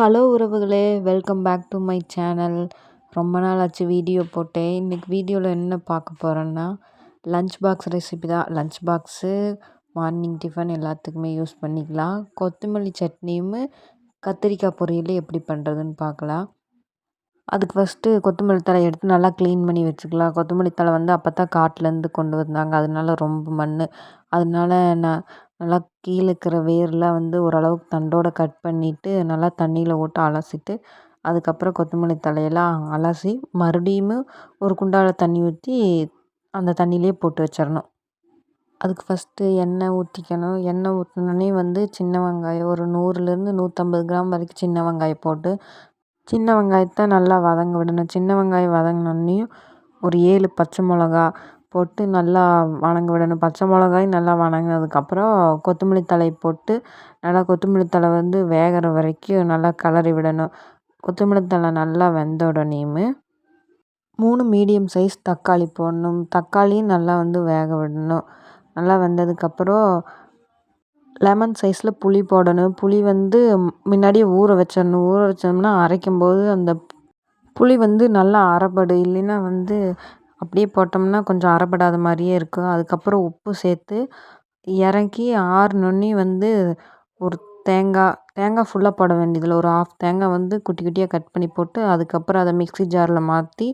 Hello உறவுகளே welcome back to my channel. ரொம்ப நாள் ஆச்சு வீடியோ போட்டேன். இன்றைக்கி வீடியோவில் என்ன பார்க்க போகிறோன்னா லஞ்ச் பாக்ஸ் ரெசிபி தான். லஞ்ச் பாக்ஸு மார்னிங் டிஃபன் எல்லாத்துக்குமே யூஸ் பண்ணிக்கலாம். கொத்தமல்லி சட்னியும் கத்திரிக்காய் பொரியல் எப்படி பண்ணுறதுன்னு பார்க்கலாம். அதுக்கு ஃபஸ்ட்டு கொத்தமல்லி தழை எடுத்து நல்லா க்ளீன் பண்ணி வச்சுக்கலாம். கொத்தமல்லி தழை வந்து அப்போ தான் காட்டிலேருந்து கொண்டு வந்தாங்க. அதனால ரொம்ப மண் அதனால நான் நல்லா கீழே இருக்கிற வேர்லாம் வந்து ஓரளவுக்கு தண்டோடு கட் பண்ணிவிட்டு நல்லா தண்ணியில் போட்டு அலசிட்டு அதுக்கப்புறம் கொத்தமல்லி தழையெல்லாம் அலசி மறுபடியும் ஒரு குண்டாவில் தண்ணி ஊற்றி அந்த தண்ணியிலே போட்டு வச்சிடணும் அதுக்கு ஃபஸ்ட்டு எண்ணெய் ஊற்றிக்கணும் எண்ணெய் ஊற்றினோடனே வந்து சின்ன வெங்காயம் ஒரு நூறுலேருந்து நூற்றம்பது கிராம் வரைக்கும் சின்ன வெங்காயம் போட்டு சின்ன வெங்காயத்தை நல்லா வதங்க விடணும். சின்ன வெங்காயம் வதங்கினோடனையும் ஒரு ஏழு பச்சை மிளகா போட்டு நல்லா வணங்க விடணும். பச்சை மிளகாயும் நல்லா வணங்கினதுக்கப்புறம் கொத்தமல்லி தழை போட்டு நல்லா கொத்தமல்லி தழை வந்து வேகிற வரைக்கும் நல்லா கிளறி விடணும். கொத்தமல்லி தழை நல்லா வெந்த உடனேயுமே மூணு மீடியம் சைஸ் தக்காளி போடணும். தக்காளியும் நல்லா வந்து வேக விடணும். நல்லா வெந்ததுக்கப்புறம் லெமன் சைஸில் புளி போடணும். புளி வந்து முன்னாடியே ஊற வச்சிடணும். ஊற வச்சோம்னா அரைக்கும்போது அந்த புளி வந்து நல்லா அரைப்படும் இல்லைன்னா வந்து அப்படியே போட்டோம்னா கொஞ்சம் அரைப்படாத மாதிரியே இருக்கும். அதுக்கப்புறம் உப்பு சேர்த்து இறக்கி ஆறுனோடனே வந்து ஒரு தேங்காய் தேங்காய் ஃபுல்லாக போட வேண்டியதில்லை. ஒரு ஆஃப் தேங்காய் வந்து குட்டி குட்டியாக கட் பண்ணி போட்டு அதுக்கப்புறம் அதை மிக்ஸி ஜாரில் மாற்றி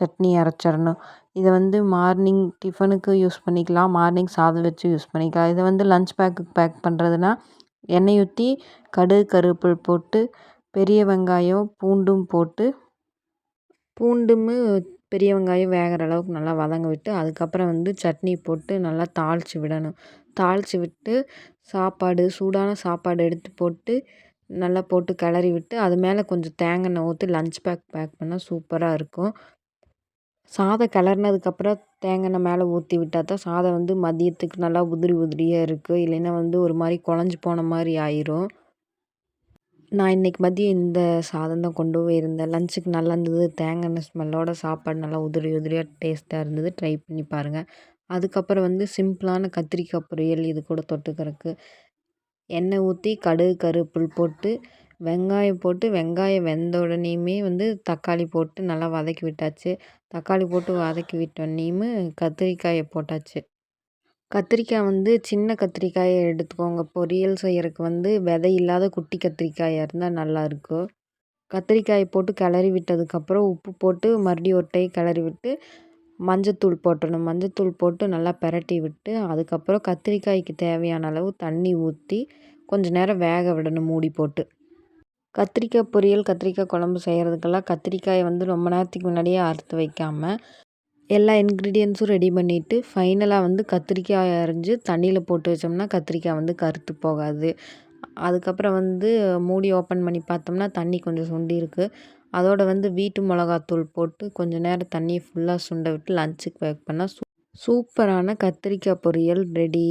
சட்னி அரைச்சிடணும். இதை வந்து மார்னிங் டிஃபனுக்கு யூஸ் பண்ணிக்கலாம். மார்னிங் சாதம் வச்சு யூஸ் பண்ணிக்கலாம். இதை வந்து லஞ்ச் பேக்குக்கு பேக் பண்ணுறதுனா எண்ணெய் ஊற்றி கடுகு கருவேப்பிலை போட்டு பெரிய வெங்காயம் பூண்டும் போட்டு பூண்டும் பெரிய வெங்காயம் வேகிற அளவுக்கு நல்லா வதங்க விட்டு அதுக்கப்புறம் வந்து சட்னி போட்டு நல்லா தாளித்து விடணும். தாளித்து விட்டு சாப்பாடு சூடான சாப்பாடு எடுத்து போட்டு நல்லா போட்டு கிளறி விட்டு அது மேலே கொஞ்சம் தேங்காய் எண்ணெய் ஊற்றி லஞ்ச் பேக் பேக் பண்ணால் சூப்பராக இருக்கும். சாதம் கிளறுனதுக்கப்புறம் தேங்காய் எண்ணெய் மேலே ஊற்றி விட்டால் தான் சாதம் வந்து மதியத்துக்கு நல்லா உதிரி உதிரியாக இருக்கும் இல்லைன்னா வந்து ஒரு மாதிரி குழஞ்சி போன மாதிரி ஆயிரும். நான் இன்றைக்கி மதியம் இந்த சாதம் தான் கொண்டு போயிருந்தேன் லஞ்சுக்கு நல்லா இருந்தது. தேங்காய் எண்ணெய் ஸ்மெல்லோட சாப்பாடு நல்லா உதிரி உதிரியாக டேஸ்ட்டாக இருந்தது. ட்ரை பண்ணி பாருங்கள் அதுக்கப்புறம் வந்து சிம்பிளான கத்திரிக்காய் பொரியல் இது கூட தொட்டுக்கிறதுக்கு. எண்ணெய் ஊற்றி கடுகு கருவேப்பில் போட்டு வெங்காயம் போட்டு வெங்காயம் வெந்த உடனேயுமே வந்து தக்காளி போட்டு நல்லா வதக்கி விட்டாச்சு. தக்காளி போட்டு வதக்கி விட்டோடனேயுமே கத்திரிக்காயை போட்டாச்சு. கத்திரிக்காய் வந்து சின்ன கத்திரிக்காயை எடுத்துக்கோங்க. பொரியல் செய்கிறக்கு வந்து விதை இல்லாத குட்டி கத்திரிக்காயாக இருந்தால் நல்லாயிருக்கும் கத்திரிக்காயை போட்டு கிளறி விட்டதுக்கப்புறம் உப்பு போட்டு மறுபடியும் ஒரு டை கிளறி விட்டு மஞ்சத்தூள் போட்டுடணும் மஞ்சத்தூள் போட்டு நல்லா பெரட்டி விட்டு அதுக்கப்புறம் கத்திரிக்காய்க்கு தேவையான அளவு தண்ணி ஊற்றி கொஞ்சம் நேரம் வேக விடணும் மூடி போட்டு. கத்திரிக்காய் பொரியல் கத்திரிக்காய் குழம்பு செய்கிறதுக்கெல்லாம் கத்திரிக்காயை வந்து ரொம்ப நேரத்துக்கு முன்னாடியே அறுத்து வைக்காமல் எல்லா இன்க்ரீடியன்ஸும் ரெடி பண்ணிவிட்டு ஃபைனலாக வந்து கத்திரிக்காய் அரிஞ்சு தண்ணியில் போட்டு வச்சோம்னா கத்திரிக்காய் வந்து கருத்து போகாது. அதுக்கப்புறம் வந்து மூடி ஓப்பன் பண்ணி பார்த்தோம்னா தண்ணி கொஞ்சம் சுண்டிருக்கு அதோடு வந்து வீட்டு மிளகாத்தூள் போட்டு கொஞ்சம் நேரம் தண்ணியை ஃபுல்லாக சுண்ட விட்டு லஞ்சுக்கு பேக் பண்ணால் சூ சூப்பரான கத்திரிக்காய் பொரியல் ரெடி